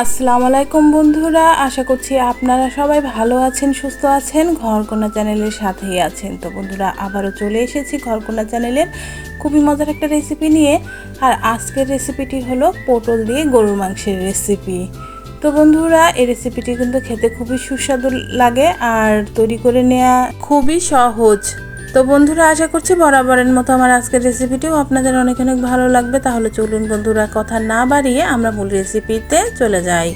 আসসালামু আলাইকুম বন্ধুরা, আশা করছি আপনারা সবাই ভালো আছেন, সুস্থ আছেন। ঘরকোনা চ্যানেলের সাথেই আছেন। তো বন্ধুরা, আবারও চলে এসেছি ঘরকোনা চ্যানেলের খুবই মজার একটা রেসিপি নিয়ে। আর আজকের রেসিপিটি হলো পটল দিয়ে গরুর মাংসের রেসিপি তো বন্ধুরা, এই রেসিপিটি কিন্তু খেতে খুবই সুস্বাদু লাগে আর তৈরি করে নেওয়া খুবই সহজ। তো বন্ধুরা আশা করছি বরাবরের মতো আমার আজকের রেসিপিটিও আপনাদের অনেক অনেক ভালো লাগবে। তাহলে চলুন বন্ধুরা কথা না বাড়িয়ে আমরা মূল রেসিপিতে চলে যাই।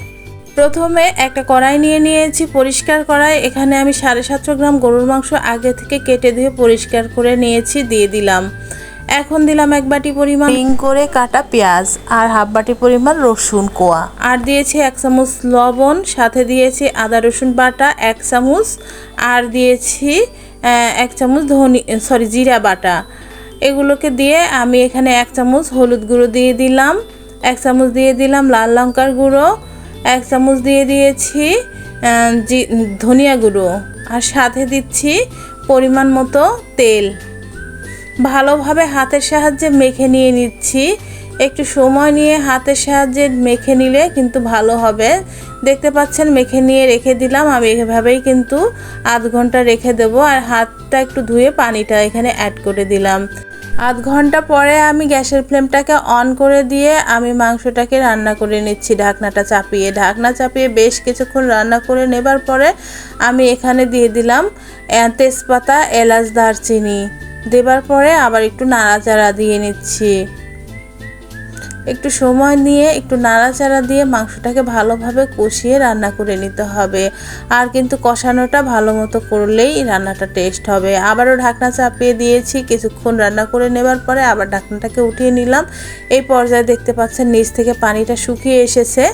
প্রথমে একটা কড়াই নিয়ে নিয়েছি পরিষ্কার কড়াই এখানে আমি সাড়ে সাতশো গ্রাম গরুর মাংস আগে থেকে কেটে ধুয়ে পরিষ্কার করে নিয়েছি দিয়ে দিলাম। এখন দিলাম এক বাটি পরিমাণ পিং করে কাটা পেঁয়াজ আর হাফ বাটি পরিমাণ রসুন কোয়া। আর দিয়েছি এক চামচ লবণ সাথে দিয়েছি আদা রসুন বাটা এক চামচ আর দিয়েছি এক চামচ ধনি সরি জিরা বাটা। এগুলোকে দিয়ে আমি এখানে এক চামচ হলুদ গুঁড়ো দিয়ে দিলাম, এক চামচ দিয়ে দিলাম লাল লঙ্কার গুঁড়ো, এক চামচ দিয়ে দিয়েছি ধনিয়া গুঁড়ো, আর সাথে দিচ্ছি পরিমাণ মতো তেল। ভালোভাবে হাতের সাহায্যে মেখে নিয়ে নিচ্ছি। একটু সময় নিয়ে হাতের সাহায্যে মেখে নিলে কিন্তু ভালো হবে। দেখতে পাচ্ছেন, মেখে নিয়ে রেখে দিলাম। আমি এভাবেই কিন্তু আধ ঘণ্টা রেখে দেব আর হাতটা একটু ধুয়ে পানিটা এখানে অ্যাড করে দিলাম। আধ ঘণ্টা পরে আমি গ্যাসের ফ্লেমটাকে অন করে দিয়ে আমি মাংসটাকে রান্না করে নিচ্ছি, ঢাকনাটা চাপিয়ে। ঢাকনা চাপিয়ে বেশ কিছুক্ষণ রান্না করে নেবার পরে আমি এখানে দিয়ে দিলাম তেজপাতা, এলাচ, দারচিনি। দেবার পরে আবার একটু নাড়াচাড়া দিয়ে নিচ্ছি। একটু সময় নিয়ে, একটু নাড়াচাড়া দিয়ে মাংসটাকে ভালোভাবে কষিয়ে রান্না করে নিতে হবে। আর কিন্তু কষানোটা ভালো মতো করলেই রান্নাটা টেস্ট হবে। আবারও ঢাকনা চাপিয়ে দিয়েছি, কিছুক্ষণ রান্না করে নেবার পরে আবার ঢাকনাটাকে উঠিয়ে নিলাম। এই পর্যায়ে দেখতে পাচ্ছেন নিচ থেকে পানিটা শুকিয়ে এসেছে।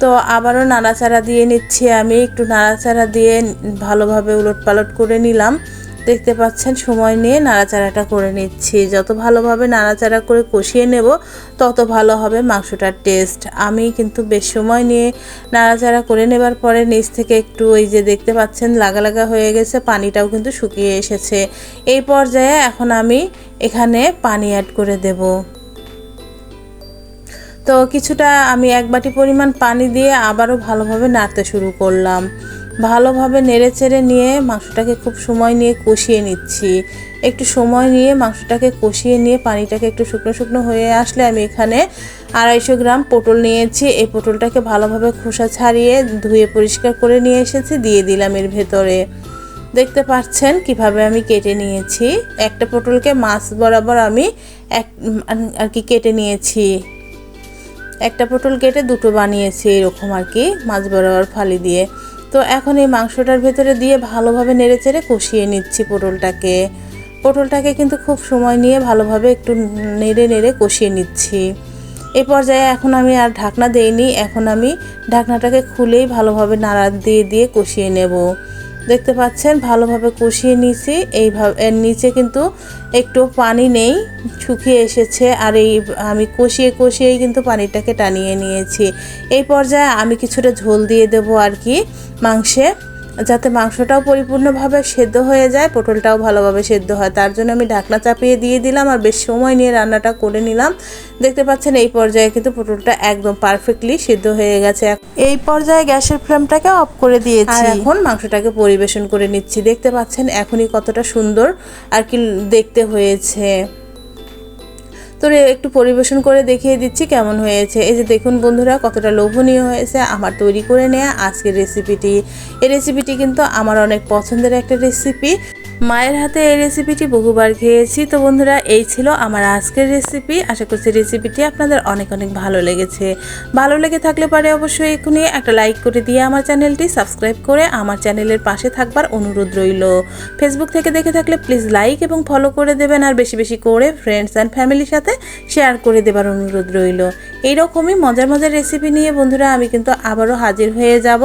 তো আবারও নাড়াচাড়া দিয়ে নিচ্ছি আমি। একটু নাড়াচাড়া দিয়ে ভালোভাবে উলট পালট করে নিলাম। দেখতে পাচ্ছেন, সময় নিয়ে নাড়াচাড়াটা করে নিচ্ছি। যত ভালোভাবে নাড়াচাড়া করে কষিয়ে নেব, তত ভালো হবে মাংসটার টেস্ট আমি কিন্তু বেশ সময় নিয়ে নাড়াচাড়া করে নেবার পরে নিচ থেকে একটু ওই যে দেখতে পাচ্ছেন, লাগা লাগা হয়ে গেছে, পানিটাও কিন্তু শুকিয়ে এসেছে। এই পর্যায়ে এখন আমি এখানে পানি অ্যাড করে দেবো। তো কিছুটা আমি এক বাটি পরিমাণ পানি দিয়ে আবারও ভালোভাবে নাড়তে শুরু করলাম। ভালোভাবে নেড়ে চেড়ে নিয়ে মাংসটাকে খুব সময় নিয়ে কষিয়ে নিচ্ছি। একটু সময় নিয়ে মাংসটাকে কষিয়ে নিয়ে পানিটাকে একটু শুকনো শুকনো হয়ে আসলে আমি এখানে আড়াইশো গ্রাম পটল নিয়েছি। এই পটলটাকে ভালোভাবে খোসা ছাড়িয়ে ধুয়ে পরিষ্কার করে নিয়ে এসেছি, দিয়ে দিলাম এর ভেতরে। দেখতে পাচ্ছেন কীভাবে আমি কেটে নিয়েছি। একটা পটলকে মাছ বরাবর আমি এক আর কি কেটে নিয়েছি। একটা পটল কেটে দুটো বানিয়েছি এরকম আর কি, মাছ বরাবর ফালি দিয়ে। তো এখন এই মাংসটার ভেতরে দিয়ে ভালোভাবে নেড়ে চেড়ে কষিয়ে নিচ্ছি পটলটাকে। পটলটাকে কিন্তু খুব সময় নিয়ে ভালোভাবে একটু নেড়ে নেড়ে কষিয়ে নিচ্ছি। এ পর্যায়ে এখন আমি আর ঢাকনা দেইনি, এখন আমি ঢাকনাটাকে খুলেই ভালোভাবে নাড়া দিয়ে দিয়ে কষিয়ে নেব। দেখতে পাচ্ছেন, ভালোভাবে কষিয়ে নিয়েছি। এইভাবে এর নিচে কিন্তু একটু পানি নেই, শুকিয়ে এসেছে। আর এই, আমি কষিয়ে কষিয়েই কিন্তু পানিটাকে টানিয়ে নিয়েছি। এই পর্যায়ে আমি কিছুটা ঝোল দিয়ে দেব আর কি মাংসে। যাতে মাংসটাও পরিপূর্ণভাবে সেদ্ধ হয়ে যায় পটলটাও ভালোভাবে সেদ্ধ হয়। তার জন্য আমি ঢাকনা চাপিয়ে দিয়ে দিলাম আর বেশ সময় নিয়ে রান্নাটা করে নিলাম। দেখতে পাচ্ছেন এই পর্যায়ে কিন্তু পটলটা একদম পারফেক্টলি সিদ্ধ হয়ে গেছে। এই পর্যায়ে গ্যাসের ফ্লেমটাকে অফ করে দিয়েছি। আর এখন মাংসটাকে পরিবেশন করে নিচ্ছি। দেখতে পাচ্ছেন এখনই কতটা সুন্দর আর কি দেখতে হয়েছে। তো একটু পরিবেশন করে দেখিয়ে দিচ্ছি কেমন হয়েছে। এই যে দেখুন বন্ধুরা, কতটা লোভনীয় হয়েছে। আমার তৈরি করে নেয়া আজকের রেসিপিটি এই রেসিপিটি কিন্তু আমার অনেক পছন্দের একটা রেসিপি মায়ের হাতে এই রেসিপিটি বহুবার খেয়েছি। তো বন্ধুরা, এই ছিল আমার আজকের রেসিপি আশা করছি রেসিপিটি আপনাদের অনেক অনেক ভালো লেগেছে। ভালো লেগে থাকলে পারে অবশ্যই এখনই একটা লাইক করে দিয়ে আমার চ্যানেলটি সাবস্ক্রাইব করে আমার চ্যানেলের পাশে থাকবার অনুরোধ রইল। ফেসবুক থেকে দেখে থাকলে প্লিজ লাইক এবং ফলো করে দেবেন। আর বেশি বেশি করে ফ্রেন্ডস অ্যান্ড ফ্যামিলির সাথে শেয়ার করে দেবার অনুরোধ রইল। এইরকমই মজার মজার রেসিপি নিয়ে বন্ধুরা আমি কিন্তু আবারও হাজির হয়ে যাব।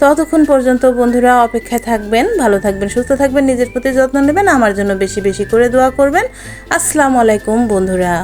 ততক্ষণ পর্যন্ত বন্ধুরা অপেক্ষায় থাকবেন, ভালো থাকবেন, সুস্থ থাকবেন, নিজের প্রতি যত্ন নেবেন, আমার জন্য বেশি বেশি করে দোয়া করবেন। আসসালামু আলাইকুম বন্ধুরা।